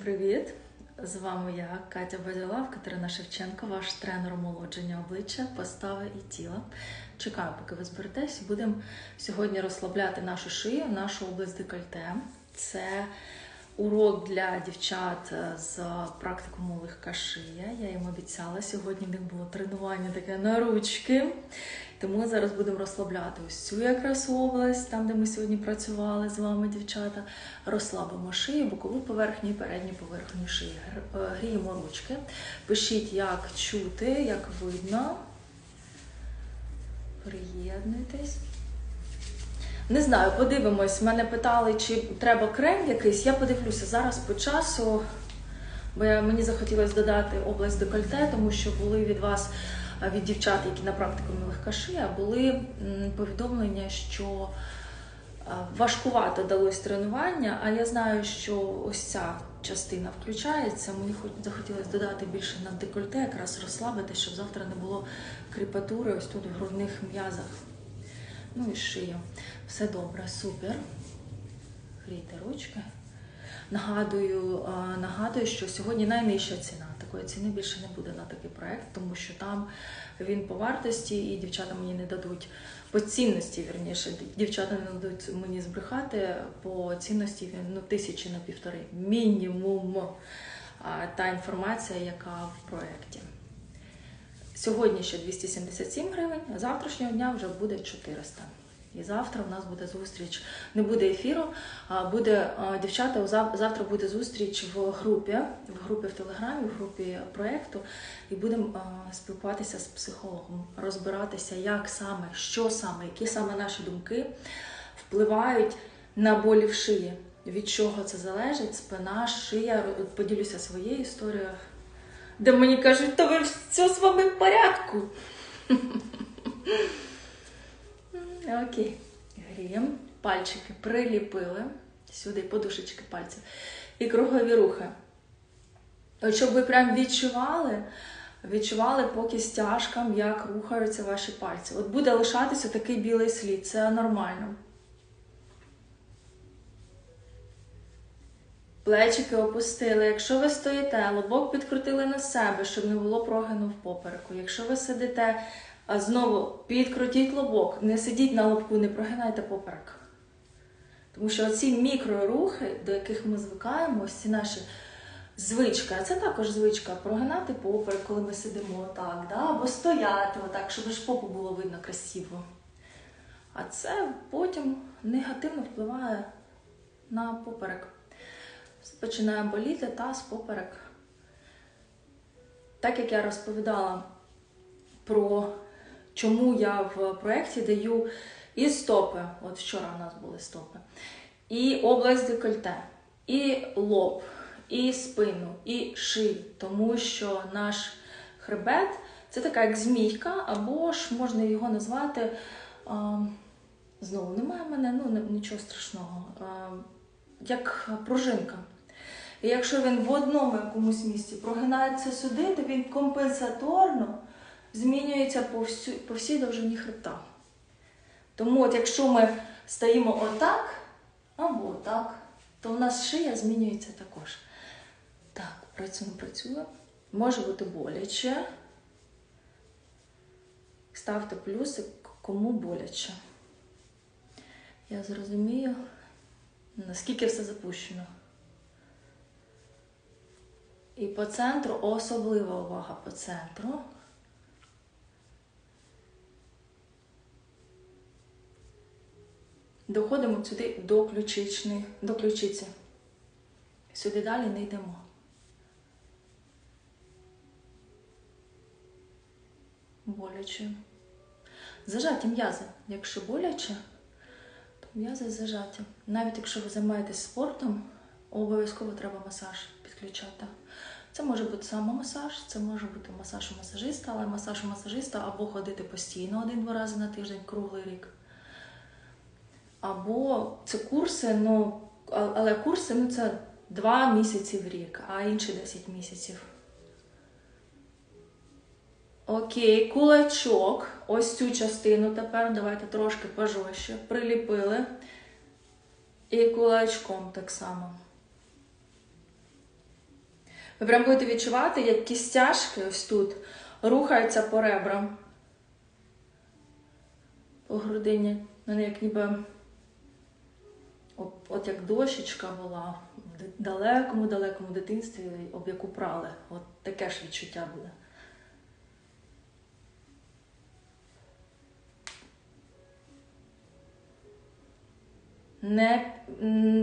Привіт! З вами я, Катя Бадялав, Катерина Шевченко, ваш тренер омолодження обличчя, постави і тіла. Чекаю, поки ви зберетесь. Будемо сьогодні розслабляти нашу шию, нашу область декольте. Це урок для дівчат з практикуму легка шия. Я їм обіцяла. Сьогодні в них було тренування таке на ручки. Тому зараз будемо розслабляти ось цю якраз область, там, де ми сьогодні працювали з вами, дівчата. Розслабимо шию, бокову поверхню і передню поверхню шиї. Е, Гріємо ручки. Пишіть, як чути, як видно. Приєднуйтесь. Не знаю, подивимось. Мене питали, чи треба крем якийсь. Я подивлюся зараз по часу, бо мені захотілося додати область декольте, тому що були від вас, від дівчат, які на практикумі легка шия, були повідомлення, що важкувато далось тренування, а я знаю, що ось ця частина включається. Мені захотілося додати більше на декольте, якраз розслабити, щоб завтра не було кріпатури ось тут в грудних м'язах. Ну і шию. Все добре, супер. Грійте ручки. Нагадую, нагадую, що сьогодні найнижча ціна. Такої ціни більше не буде на такий проект, тому що там він по вартості, і дівчата мені не дадуть по цінності, вірніше, дівчата не дадуть мені збрехати по цінності він ну, тисячі на півтори. Мінімум та інформація, яка в проєкті. Сьогодні ще 277 гривень, а завтрашнього дня вже буде 400. І завтра у нас буде зустріч. Не буде ефіру, а буде дівчата. Завтра буде зустріч в групі, в групі в Телеграмі, в групі проєкту, і будемо спілкуватися з психологом, розбиратися, як саме, що саме, які саме наші думки впливають на болі в шиї. Від чого це залежить? Спина, шия. Поділюся своєю історією де мені кажуть, то ви все з вами в порядку. Окей. Гріємо. Пальчики приліпили. Сюди подушечки пальців. І кругові рухи. От щоб ви прям відчували, відчували по кістяшкам, як рухаються ваші пальці. От буде лишатися такий білий слід, це нормально. Плечики опустили. Якщо ви стоїте, лобок підкрутили на себе, щоб не було прогину в попереку. Якщо ви сидите, знову підкрутіть лобок, не сидіть на лобку, не прогинайте поперек. Тому що оці мікрорухи, до яких ми звикаємо, ось ці наші звички, а це також звичка прогинати поперек, коли ми сидимо отак, да? або стояти отак, щоб ж попу було видно красиво. А це потім негативно впливає на поперек починає боліти таз, поперек. Так як я розповідала про чому я в проєкті даю і стопи, от вчора у нас були стопи, і область декольте, і лоб, і спину, і шию, тому що наш хребет це така як змійка, або ж можна його назвати. а, Знову немає мене, ну нічого страшного. а, Як пружинка. І якщо він в одному якомусь місці прогинається сюди, то він компенсаторно змінюється по, всю, по всій довжині хребта. Тому от якщо ми стоїмо отак або отак, то в нас шия змінюється також. Так, працюємо, працюємо. Може бути боляче. Ставте плюсик, кому боляче. Я зрозумію, наскільки все запущено. І по центру особлива увага по центру. Доходимо сюди до ключичної, до ключиці. Сюди далі не йдемо. Боляче. Зажаті м'язи. Якщо боляче, то м'язи зажаті. Навіть якщо ви займаєтесь спортом, обов'язково треба масаж підключати. Це може бути самомасаж, це може бути масаж у масажиста, але масаж у масажиста або ходити постійно один-два рази на тиждень, круглий рік. Або це курси, ну, але курси ну, це 2 місяці в рік, а інші 10 місяців. Окей, кулачок. Ось цю частину тепер давайте трошки пожорстче. Приліпили. І кулачком так само. Ви прям будете відчувати, як кістяшки ось тут рухаються по ребрам. По грудині. У мене як ніби от, як дощечка була в далекому-далекому дитинстві, об яку прали. От таке ж відчуття буде. Не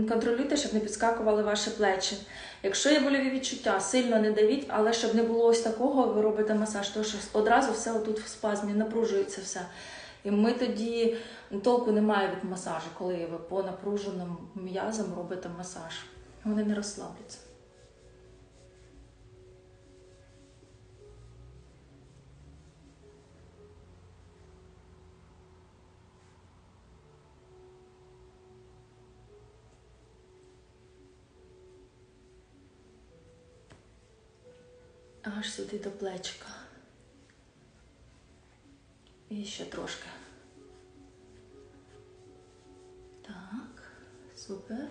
контролюйте, щоб не підскакували ваші плечі. Якщо є больові відчуття, сильно не давіть, але щоб не було ось такого, ви робите масаж, тому що одразу все отут в спазмі напружується все. І ми тоді толку немає від масажу, коли ви по напруженим м'язам робите масаж. Вони не розслабляться. Аж сюди до плечика. І ще трошки. Так, супер.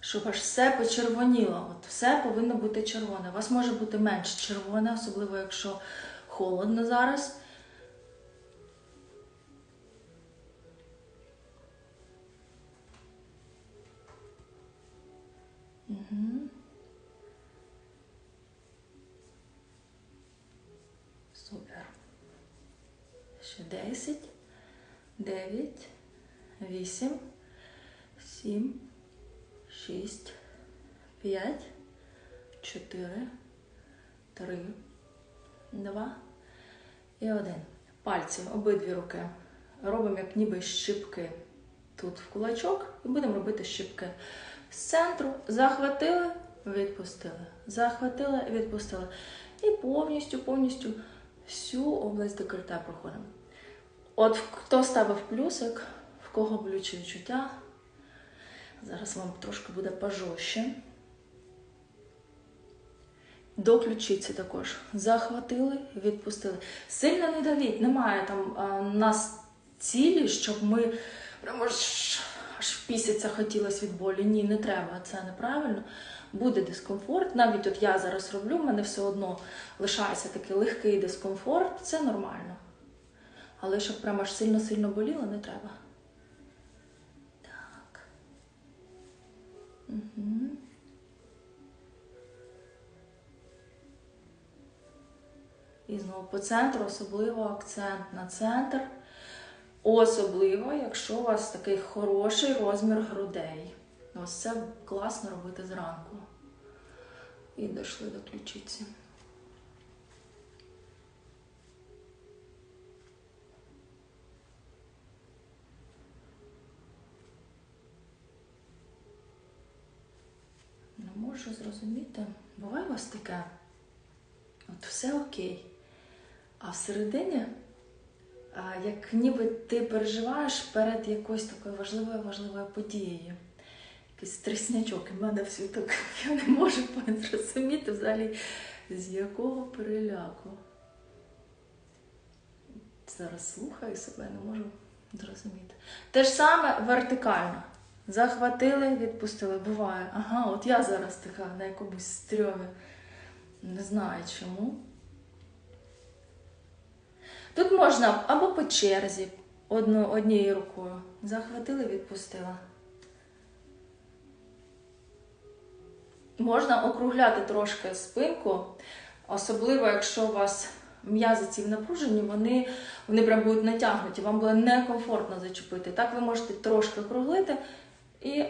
Щоб аж все почервоніло. От все повинно бути червоне. У вас може бути менш червоне, особливо якщо холодно зараз. 9, 8, 7, 6, 5, 4, 3, 2 і 1. Пальці, обидві руки. Робимо як ніби щипки тут в кулачок і будемо робити щипки. З центру захватили, відпустили. Захватили, відпустили. І повністю, повністю всю область декольте проходимо. От хто ставив плюсик, в кого болючі відчуття. Зараз вам трошки буде пожорстче. До ключиці також. Захватили, відпустили. Сильно не давіть, немає там а, нас цілі, щоб ми прямо аж, аж пісяться хотілося від болі. Ні, не треба, це неправильно. Буде дискомфорт. Навіть от я зараз роблю, в мене все одно лишається такий легкий дискомфорт, це нормально. Але щоб прямо аж сильно-сильно боліло, не треба. Так. Угу. І знову по центру особливо акцент на центр. Особливо, якщо у вас такий хороший розмір грудей. Ось це класно робити зранку. І дійшли до ключиці. Можу зрозуміти. Буває у вас таке? От все окей. А всередині, як ніби ти переживаєш перед якоюсь такою важливою важливою подією. Якийсь стреснячок, і в мене все так, я не можу зрозуміти взагалі, з якого переляку. Зараз слухаю себе, не можу зрозуміти. Те ж саме вертикально. Захватили, відпустили. Буває. Ага, от я зараз така на якомусь стрьомі. Не знаю чому. Тут можна або по черзі одну, однією рукою. Захватили, відпустила. Можна округляти трошки спинку, особливо, якщо у вас м'язи ці в напруженні, вони, вони прям будуть натягнуті, вам буде некомфортно зачепити. Так ви можете трошки округлити і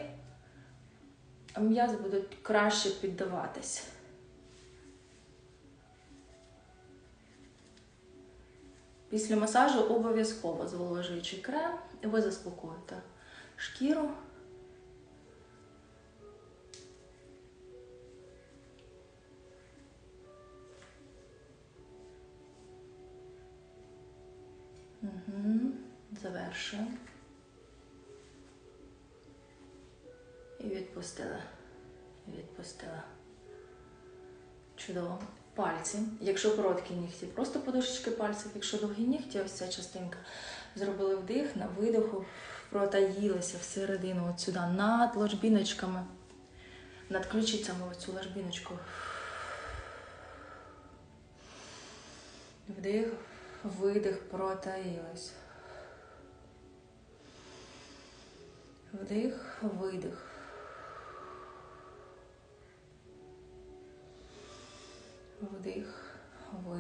м'язи будуть краще піддаватись. Після масажу обов'язково зволожуючий крем, і ви заспокоїте шкіру. Угу. Завершуємо. І відпустила. Відпустила. Чудово. Пальці. Якщо короткі нігті, просто подушечки пальців. Якщо довгі нігті, ось ця частинка. Зробили вдих, на видиху, протаїлися всередину, от сюди, над ложбіночками. над ключицями оцю ложбіночку. Вдих, видих, протаїлась. Вдих, видих.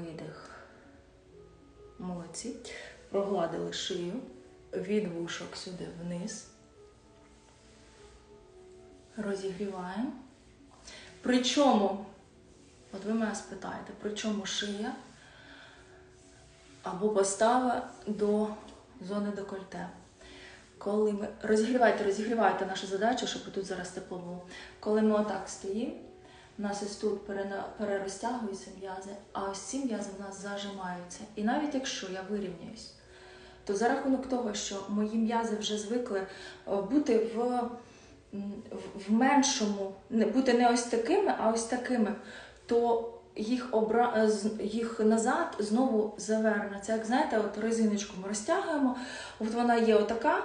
Видих. Молодці. Прогладили шию від вушок сюди вниз. Розігріваємо. Причому, от ви мене спитаєте, при чому шия або постава до зони декольте. Коли ми розігрівайте, розігрівайте нашу задачу, щоб тут зараз тепло було. Коли ми отак стоїмо, нас ось тут перерозтягуються м'язи, а ось ці м'язи в нас зажимаються. І навіть якщо я вирівняюсь, то за рахунок того, що мої м'язи вже звикли е, бути в, в- в меншому, бути не ось такими, а ось такими, то їх, обра... е, їх назад знову завернеться. Як знаєте, от резиночку ми розтягуємо, от вона є отака,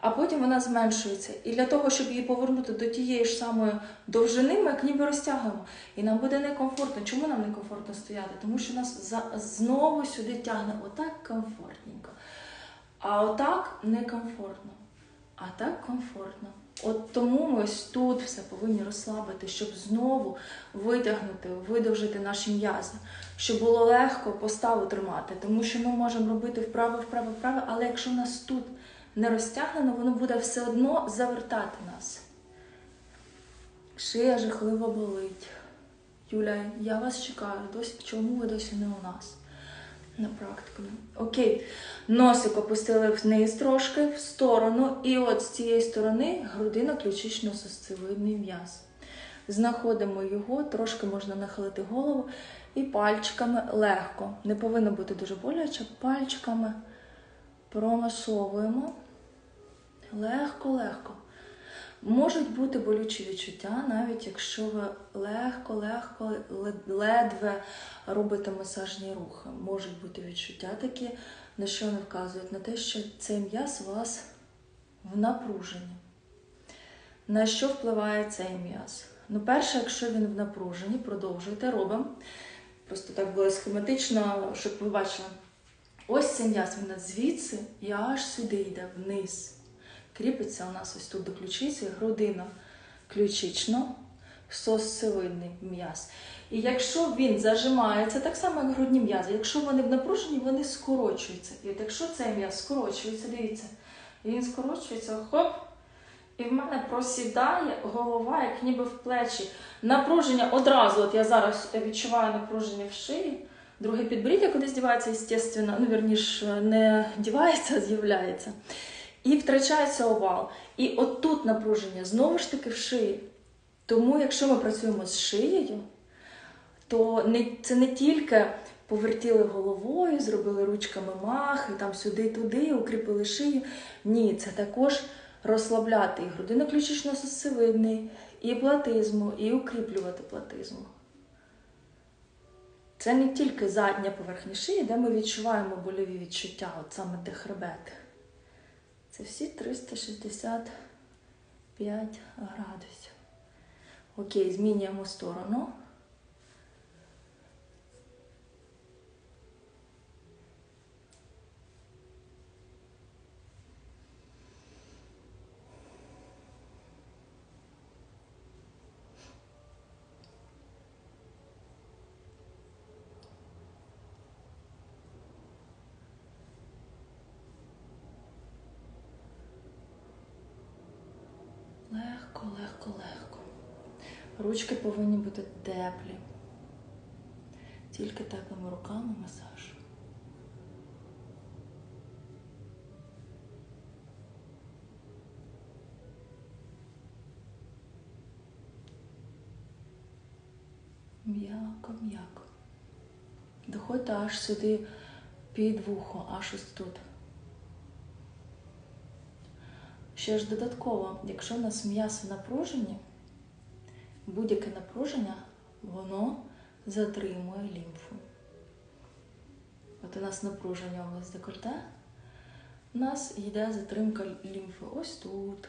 а потім вона зменшується. І для того, щоб її повернути до тієї ж самої довжини, ми як ніби розтягуємо. І нам буде некомфортно. Чому нам некомфортно стояти? Тому що нас знову сюди тягне отак комфортненько. А отак некомфортно. А так комфортно. От тому ми ось тут все повинні розслабити, щоб знову витягнути, видовжити наші м'язи, щоб було легко поставу тримати. Тому що ми можемо робити вправо, вправо, вправо, але якщо в нас тут не розтягнено, воно буде все одно завертати нас. Шия жахливо болить. Юля, я вас чекаю. Досі, чому ви досі не у нас? На практику. Окей. Носик опустили вниз трошки, в сторону. І от з цієї сторони грудина ключично сосцевидний м'яз. Знаходимо його, трошки можна нахилити голову і пальчиками легко. Не повинно бути дуже боляче. Пальчиками промасовуємо. Легко-легко. Можуть бути болючі відчуття, навіть якщо ви легко-легко, ледве робите масажні рухи. Можуть бути відчуття такі, на що вони вказують? На те, що цей м'яз у вас в напруженні. На що впливає цей м'яз? Ну, перше, якщо він в напруженні, продовжуйте, робимо. Просто так було схематично, щоб ви бачили. Ось цей м'яз, він звідси і аж сюди йде вниз. Кріпиться у нас ось тут до ключиці, грудина ключично, сосцевидний м'яз. І якщо він зажимається, так само, як грудні м'язи, якщо вони в напруженні, вони скорочуються. І от якщо цей м'яз скорочується, дивіться, він скорочується, хоп, і в мене просідає голова, як ніби в плечі. Напруження одразу, от я зараз відчуваю напруження в шиї. Друге підборіддя кудись дівається, звісно, ну, вірніше, не дівається, а з'являється. І втрачається овал. І от тут напруження знову ж таки в шиї. Тому, якщо ми працюємо з шиєю, то не, це не тільки повертіли головою, зробили ручками мах, і там сюди-туди, укріпили шию. Ні, це також розслабляти і грудино-ключично-сосцевидний, і платизму, і укріплювати платизму. Це не тільки задня поверхня шиї, де ми відчуваємо больові відчуття, от саме де хребет. Це всі 365 градусів. Окей, змінюємо сторону. Легко, легко, легко. Ручки повинні бути теплі. Тільки теплими руками масаж. М'яко, м'яко. Доходьте аж сюди під вухо, аж ось тут. Ще ж додатково, якщо у нас м'ясо в напруженні, будь-яке напруження, воно затримує лімфу. От у нас напруження область декольте, у нас йде затримка лімфи ось тут,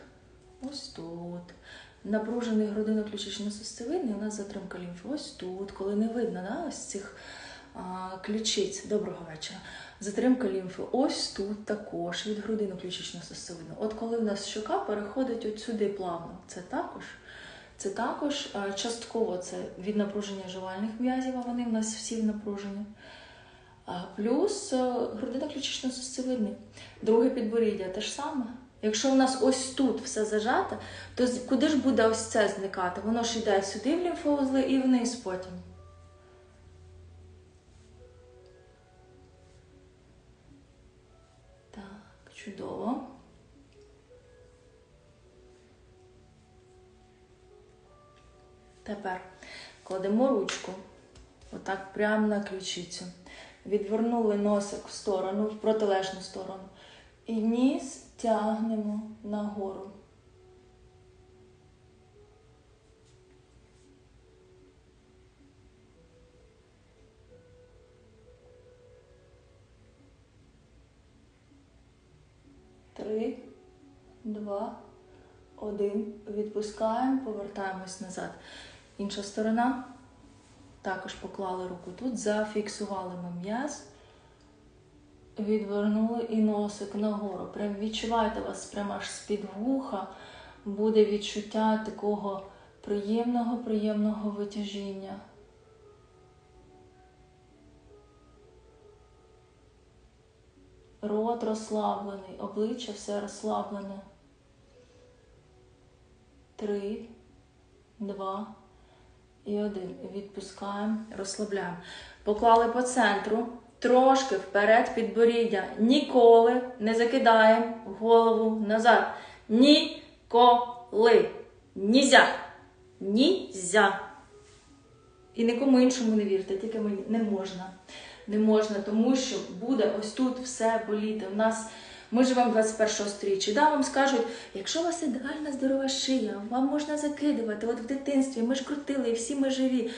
ось тут. напружений грудино-ключично-сустовидний, у нас затримка лімфи. Ось тут, коли не видно, да, ось цих ключиць. Доброго вечора. Затримка лімфи. Ось тут також від грудино-ключично-сустовидного. От коли в нас щока переходить от сюди плавно, це також. Це також частково це від напруження жувальних м'язів, а вони в нас всі в напруженні. Плюс грудино-ключично-сустовидний. Друге підборіддя те ж саме. Якщо в нас ось тут все зажато, то куди ж буде ось це зникати? Воно ж йде сюди в лімфоузли і вниз потім. Чудово. Тепер кладемо ручку, отак прямо на ключицю. Відвернули носик в сторону, в протилежну сторону. І ніс тягнемо нагору. Три, два, один. Відпускаємо, повертаємось назад. Інша сторона. Також поклали руку тут, зафіксували ми м'яз. Відвернули і носик нагору. Прям відчувайте вас прямо аж з-під вуха. Буде відчуття такого приємного, приємного витяжіння. Рот розслаблений, обличчя все розслаблене. Три, два і один. Відпускаємо, розслабляємо. Поклали по центру, трошки вперед підборіддя. Ніколи не закидаємо голову назад. Ніколи. Нізя. Нізя. І нікому іншому не вірте, тільки мені не можна. Не можна, тому що буде ось тут все боліти. У нас ми живемо 21 сторіччя. Да, вам скажуть, якщо у вас ідеальна здорова шия, вам можна закидувати. От в дитинстві ми ж крутили, і всі ми живі.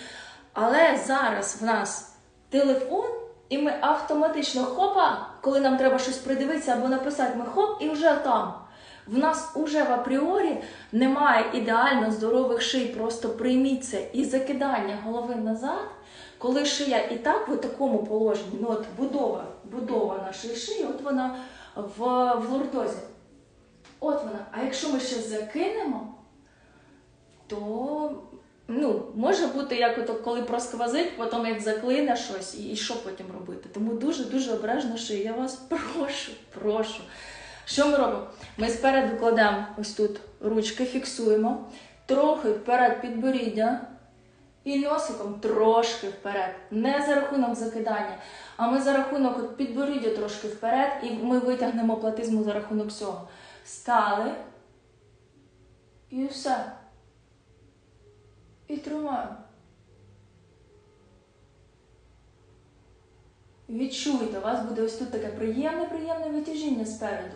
Але зараз в нас телефон, і ми автоматично хопа, коли нам треба щось придивитися або написати, ми хоп і вже там. В нас уже в апріорі немає ідеально здорових ший. Просто прийміть це і закидання голови назад, коли шия і так в такому положенні, ну от будова, будова нашої шиї, от вона в, в лордозі. От вона. А якщо ми ще закинемо, то ну, може бути, як ото, коли просквозить, потім як заклине щось, і, і що потім робити. Тому дуже-дуже обережно шию. Я вас прошу, прошу. Що ми робимо? Ми спереду кладемо ось тут ручки, фіксуємо, трохи вперед підборіддя і носиком трошки вперед. Не за рахунок закидання, а ми за рахунок от підборіддя трошки вперед, і ми витягнемо платизму за рахунок цього. Стали. І все. І тримаємо. Відчуйте, у вас буде ось тут таке приємне, приємне витяжіння спереду.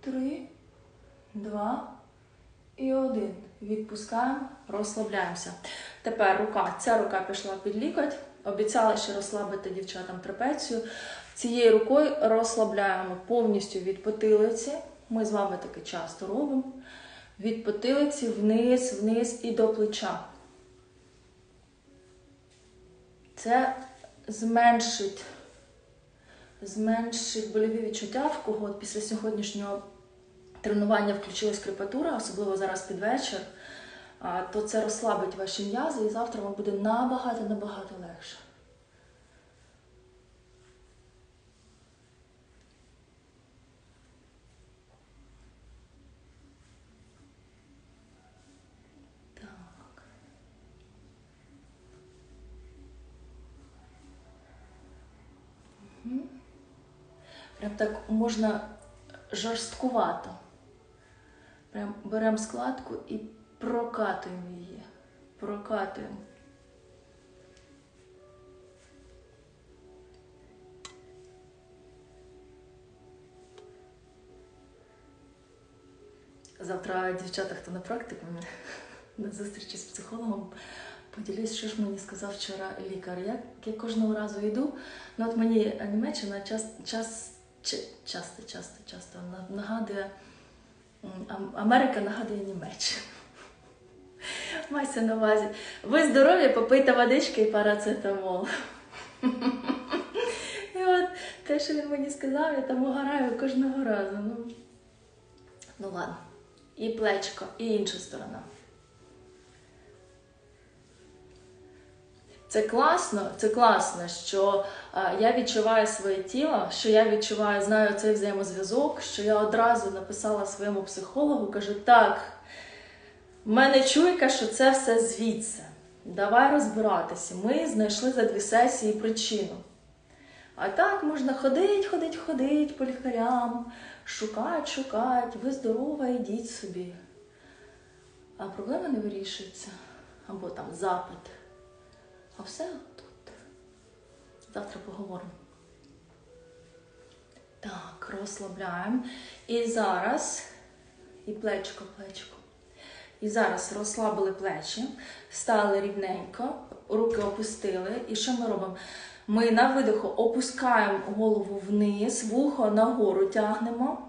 Три, два і один. Відпускаємо, розслабляємося. Тепер рука. Ця рука пішла під лікоть. Обіцяла ще розслабити дівчатам трапецію. Цією рукою розслабляємо повністю від потилиці. Ми з вами таке часто робимо. Від потилиці вниз, вниз і до плеча. Це зменшить, зменшить больові відчуття, в кого після сьогоднішнього тренування включилась крепатура, особливо зараз під вечір, то це розслабить ваші м'язи і завтра вам буде набагато-набагато легше. Прям так можна жорсткувато. Прям беремо складку і прокатуємо її. Прокатуємо. Завтра дівчата, хто на практикумі, на зустрічі з психологом, поділюсь, що ж мені сказав вчора лікар. Я, я кожного разу йду. Ну от мені Німеччина час, час часто, часто, часто нагадує Америка нагадує Німеччину. Майся на увазі. Ви здорові, попийте водички і парацетамол. І от те, що він мені сказав, я там угораю кожного разу. Ну, ну ладно. І плечко, і інша сторона. Це класно, це класно, що а, я відчуваю своє тіло, що я відчуваю, знаю цей взаємозв'язок, що я одразу написала своєму психологу, кажу, так, в мене чуйка, що це все звідси. Давай розбиратися. Ми знайшли за дві сесії причину. А так можна ходить, ходить, ходить по лікарям, шукать, шукать, ви здорова, йдіть собі. А проблема не вирішується. Або там запит. А все тут. Завтра поговоримо. Так, розслабляємо. І зараз. І плечко, плечко. І зараз розслабили плечі, стали рівненько, руки опустили. І що ми робимо? Ми на видиху опускаємо голову вниз, вухо нагору тягнемо.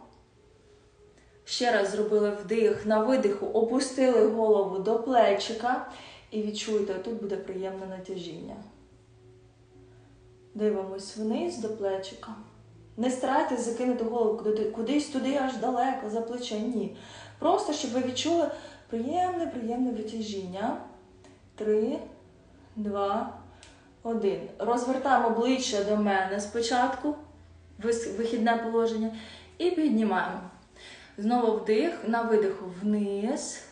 Ще раз зробили вдих, на видиху опустили голову до плечика і відчуєте, тут буде приємне натяжіння. Дивимось вниз до плечика. Не старайтесь закинути голову кудись туди аж далеко, за плече. Ні. Просто щоб ви відчули приємне, приємне витяжіння. Три, два, один. Розвертаємо обличчя до мене спочатку, вихідне положення, і піднімаємо. Знову вдих, на видиху вниз.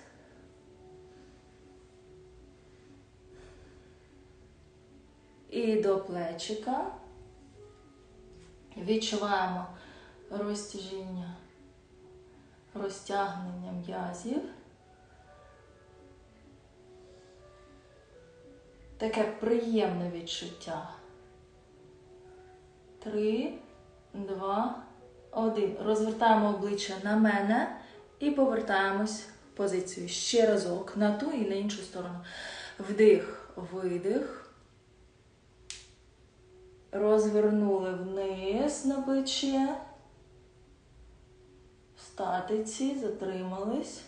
І до плечика. Відчуваємо розтяжіння, розтягнення м'язів. Таке приємне відчуття. Три, два, один. Розвертаємо обличчя на мене і повертаємось в позицію. Ще разок на ту і на іншу сторону. Вдих, видих. Розвернули вниз на плече. В статиці, затримались.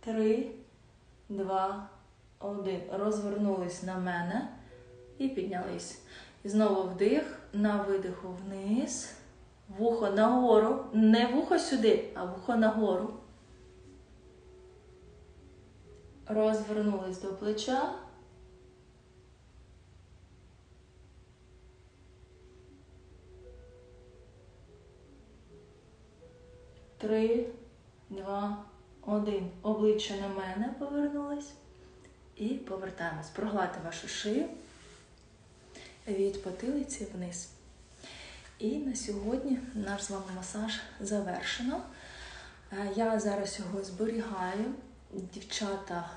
Три, два, один. Розвернулись на мене і піднялись. І знову вдих, на видиху вниз. Вухо нагору. Не вухо сюди, а вухо нагору. Розвернулись до плеча. Три, два, один. Обличчя на мене повернулось. І повертаємось. Прогладьте вашу шию від потилиці вниз. І на сьогодні наш з вами масаж завершено. Е, Я зараз його зберігаю. Дівчата.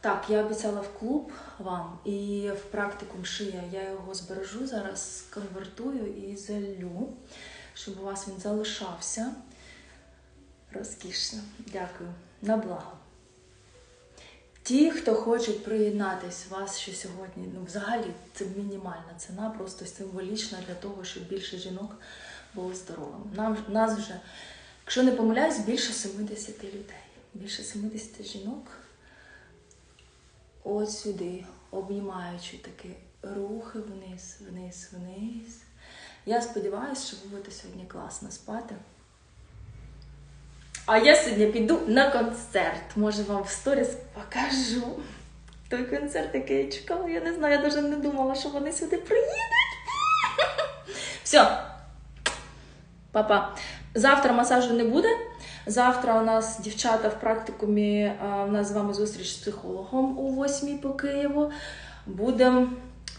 Так, я обіцяла в клуб вам і в практикум шия я його збережу, зараз конвертую і залю, щоб у вас він залишався. Розкішно. Дякую. На благо. Ті, хто хочуть приєднатись, вас ще сьогодні, ну взагалі це мінімальна ціна, просто символічна для того, щоб більше жінок було здоровим. Нам нас вже, якщо не помиляюсь, більше 70 людей. Більше 70 жінок. От сюди, обнімаючи такі рухи вниз, вниз, вниз. Я сподіваюся, що ви будете сьогодні класно спати. А я сьогодні піду на концерт. Може вам в сторіс покажу. Той концерт, який я чекала, я не знаю, я навіть не думала, що вони сюди приїдуть. Все. Папа. Завтра масажу не буде. Завтра у нас дівчата в практикумі, у нас з вами зустріч з психологом о 8 по Києву. Будемо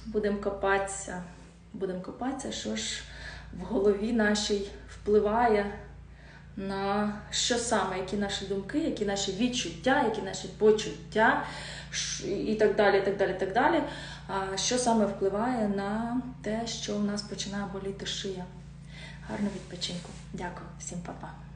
будем копатися. Будемо копатися, що ж в голові нашій впливає на що саме, які наші думки, які наші відчуття, які наші почуття і так далі. і так далі, і так далі. Що саме впливає на те, що у нас починає боліти шия. Гарного відпочинку. Дякую всім, па-па.